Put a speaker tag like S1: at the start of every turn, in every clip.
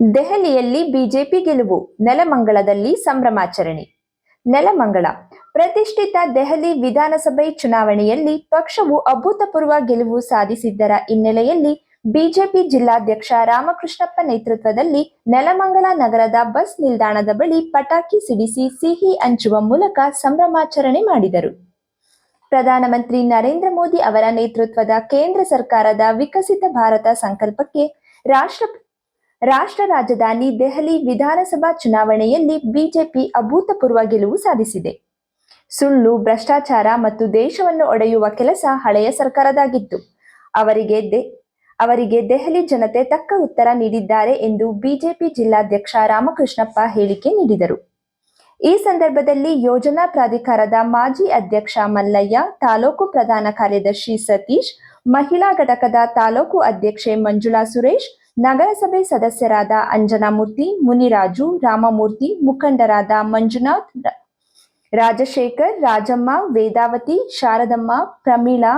S1: BJP ಗೆಲುವು, ನೆಲಮಂಗಲದಲ್ಲಿ ಸಂಭ್ರಮಾಚರಣೆ. ನೆಲಮಂಗಲ, ಪ್ರತಿಷ್ಠಿತ ದೆಹಲಿ ವಿಧಾನಸಭೆ ಚುನಾವಣೆಯಲ್ಲಿ ಪಕ್ಷವು ಅಭೂತಪೂರ್ವ ಗೆಲುವು ಸಾಧಿಸಿದ್ದರ ಹಿನ್ನೆಲೆಯಲ್ಲಿ ಬಿಜೆಪಿ ಜಿಲ್ಲಾಧ್ಯಕ್ಷ ರಾಮಕೃಷ್ಣಪ್ಪ ನೇತೃತ್ವದಲ್ಲಿ ನೆಲಮಂಗಲ ನಗರದ ಬಸ್ ನಿಲ್ದಾಣದ ಬಳಿ ಪಟಾಕಿ ಸಿಡಿಸಿ ಸಿಹಿ ಹಂಚುವ ಮೂಲಕ ಸಂಭ್ರಮಾಚರಣೆ ಮಾಡಿದರು. ಪ್ರಧಾನಮಂತ್ರಿ ನರೇಂದ್ರ ಮೋದಿ ಅವರ ನೇತೃತ್ವದ ಕೇಂದ್ರ ಸರ್ಕಾರದ ವಿಕಸಿತ ಭಾರತ ಸಂಕಲ್ಪಕ್ಕೆ ರಾಷ್ಟ್ರ ರಾಷ್ಟ್ರ ರಾಜಧಾನಿ ದೆಹಲಿ ವಿಧಾನಸಭಾ ಚುನಾವಣೆಯಲ್ಲಿ ಬಿಜೆಪಿ ಅಭೂತಪೂರ್ವ ಗೆಲುವು ಸಾಧಿಸಿದೆ. ಸುಳ್ಳು, ಭ್ರಷ್ಟಾಚಾರ ಮತ್ತು ದೇಶವನ್ನು ಒಡೆಯುವ ಕೆಲಸ ಹಳೆಯ ಸರ್ಕಾರದಾಗಿತ್ತು ಅವರಿಗೆ ದೆ, ಅವರಿಗೆ ದೆಹಲಿ ಜನತೆ ತಕ್ಕ ಉತ್ತರ ನೀಡಿದ್ದಾರೆ ಎಂದು ಬಿಜೆಪಿ ಜಿಲ್ಲಾಧ್ಯಕ್ಷ ರಾಮಕೃಷ್ಣಪ್ಪ ಹೇಳಿಕೆ ನೀಡಿದರು. ಈ ಸಂದರ್ಭದಲ್ಲಿ ಯೋಜನಾ ಪ್ರಾಧಿಕಾರದ ಮಾಜಿ ಅಧ್ಯಕ್ಷ ಮಲ್ಲಯ್ಯ, ತಾಲೂಕು ಪ್ರಧಾನ ಕಾರ್ಯದರ್ಶಿ ಸತೀಶ್, ಮಹಿಳಾ ಘಟಕದ ತಾಲೂಕು ಅಧ್ಯಕ್ಷೆ ಮಂಜುಳಾ ಸುರೇಶ್ ನಗರಸಭೆ ಸದಸ್ಯರಾದ ಅಂಜನಾಮೂರ್ತಿ, ಮುನಿರಾಜು, ರಾಮಮೂರ್ತಿ, ಮುಖಂಡರಾದ ಮಂಜುನಾಥ್ ರಾಜಶೇಖರ್, ರಾಜಮ್ಮ, ವೇದಾವತಿ, ಶಾರದಮ್ಮ, ಪ್ರಮೀಳಾ,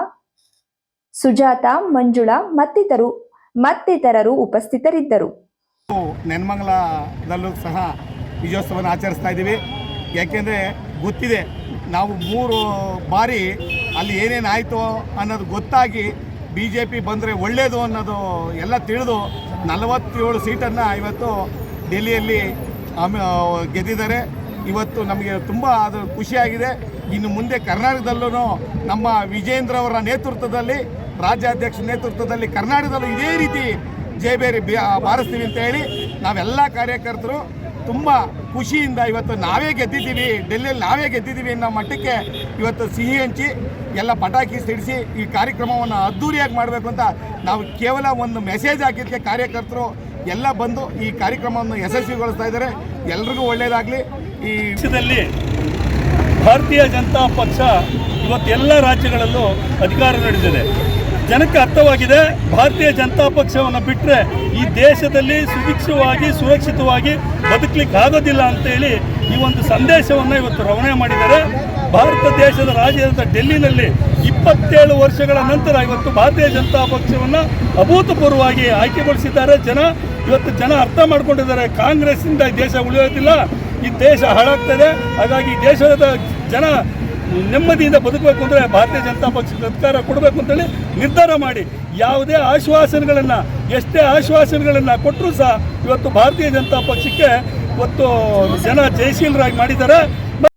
S1: ಸುಜಾತ, ಮಂಜುಳಾ ಮತ್ತಿತರು ಮತ್ತಿತರರು ಉಪಸ್ಥಿತರಿದ್ದರು.
S2: ನೆನ್ಮಂಗಲದಲ್ಲೂ ಸಹ ವಿಜಯೋತ್ಸವನ ಆಚರಿಸ್ತಾ ಇದ್ದೀವಿ. ಯಾಕೆಂದರೆ ಗೊತ್ತಿದೆ, ನಾವು ಮೂರು ಬಾರಿ ಅಲ್ಲಿ ಏನೇನು ಆಯಿತು ಅನ್ನೋದು ಗೊತ್ತಾಗಿ ಬಿ ಜೆ ಪಿ ಬಂದರೆ ಒಳ್ಳೆಯದು ಅನ್ನೋದು ಎಲ್ಲ ತಿಳಿದು ನಲವತ್ತೇಳು ಸೀಟನ್ನು ಇವತ್ತು ಡೆಲ್ಲಿಯಲ್ಲಿ ಗೆದ್ದಿದ್ದಾರೆ. ಇವತ್ತು ನಮಗೆ ತುಂಬ ಅದು ಖುಷಿಯಾಗಿದೆ. ಇನ್ನು ಮುಂದೆ ಕರ್ನಾಟಕದಲ್ಲೂ ನಮ್ಮ ವಿಜೇಂದ್ರ ಅವರ ನೇತೃತ್ವದಲ್ಲಿ, ರಾಜ್ಯಾಧ್ಯಕ್ಷ ನೇತೃತ್ವದಲ್ಲಿ ಕರ್ನಾಟಕದಲ್ಲೂ ಇದೇ ರೀತಿ ಜಯಬೇರಿ ಬಿ- ಬಾರಿಸ್ತೀವಿ ಅಂತೇಳಿ ನಾವೆಲ್ಲ ಕಾರ್ಯಕರ್ತರು ತುಂಬ ಖುಷಿಯಿಂದ ಇವತ್ತು ನಾವೇ ಗೆದ್ದಿದ್ದೀವಿ, ಡೆಲ್ಲಿಯಲ್ಲಿ ನಾವೇ ಗೆದ್ದಿದ್ದೀವಿ ಅನ್ನೋ ಮಟ್ಟಕ್ಕೆ ಇವತ್ತು ಸಿಹಿ ಹಂಚಿ, ಎಲ್ಲ ಪಟಾಕಿ ಸಿಡಿಸಿ ಈ ಕಾರ್ಯಕ್ರಮವನ್ನು ಅದ್ಧೂರಿಯಾಗಿ ಮಾಡಬೇಕು ಅಂತ ನಾವು ಕೇವಲ ಒಂದು ಮೆಸೇಜ್ ಹಾಕಿದ್ದಕ್ಕೆ ಕಾರ್ಯಕರ್ತರು ಎಲ್ಲ ಬಂದು ಈ ಕಾರ್ಯಕ್ರಮವನ್ನು ಯಶಸ್ವಿಗೊಳಿಸ್ತಾ ಇದ್ದಾರೆ. ಎಲ್ರಿಗೂ ಒಳ್ಳೆಯದಾಗಲಿ ಈ
S3: ದೇಶದಲ್ಲಿ ಭಾರತೀಯ ಜನತಾ ಪಕ್ಷ ಇವತ್ತು ಎಲ್ಲ ರಾಜ್ಯಗಳಲ್ಲೂ ಅಧಿಕಾರ ನಡೆದಿದೆ. ಜನಕ್ಕೆ ಅರ್ಥವಾಗಿದೆ, ಭಾರತೀಯ ಜನತಾ ಪಕ್ಷವನ್ನು ಬಿಟ್ಟರೆ ಈ ದೇಶದಲ್ಲಿ ಸುಭಿಕ್ಷವಾಗಿ, ಸುರಕ್ಷಿತವಾಗಿ ಬದುಕಲಿಕ್ಕೆ ಆಗೋದಿಲ್ಲ ಅಂತೇಳಿ ಈ ಒಂದು ಸಂದೇಶವನ್ನು ಇವತ್ತು ರವಾನೆ ಮಾಡಿದ್ದಾರೆ. ಭಾರತ ದೇಶದ ರಾಜ್ಯದ ಡೆಲ್ಲಿನಲ್ಲಿ ಇಪ್ಪತ್ತೇಳು ವರ್ಷಗಳ ನಂತರ ಇವತ್ತು ಭಾರತೀಯ ಜನತಾ ಪಕ್ಷವನ್ನು ಅಭೂತಪೂರ್ವವಾಗಿ ಆಯ್ಕೆಗೊಳಿಸಿದ್ದಾರೆ. ಜನ ಇವತ್ತು ಜನ ಅರ್ಥ ಮಾಡ್ಕೊಂಡಿದ್ದಾರೆ. ಕಾಂಗ್ರೆಸ್ಸಿಂದ ದೇಶ ಉಳಿಯೋದಿಲ್ಲ. ಈ ದೇಶ ಹಾಳಾಗ್ತದೆ ಹಾಗಾಗಿ ದೇಶದ ಜನ ನೆಮ್ಮದಿಯಿಂದ ಬದುಕಬೇಕು ಅಂದರೆ ಭಾರತೀಯ ಜನತಾ ಪಕ್ಷಕ್ಕೆ ಅಧಿಕಾರ ಕೊಡಬೇಕು ಅಂತೇಳಿ ನಿರ್ಧಾರ ಮಾಡಿ. ಯಾವುದೇ ಆಶ್ವಾಸನೆಗಳನ್ನು, ಎಷ್ಟೇ ಆಶ್ವಾಸನೆಗಳನ್ನು ಕೊಟ್ಟರೂ ಸಹ ಇವತ್ತು ಭಾರತೀಯ ಜನತಾ ಪಕ್ಷಕ್ಕೆ ಇವತ್ತು ಜನ ಜಯಶೀಲರಾಗಿ ಮಾಡಿದ್ದಾರೆ.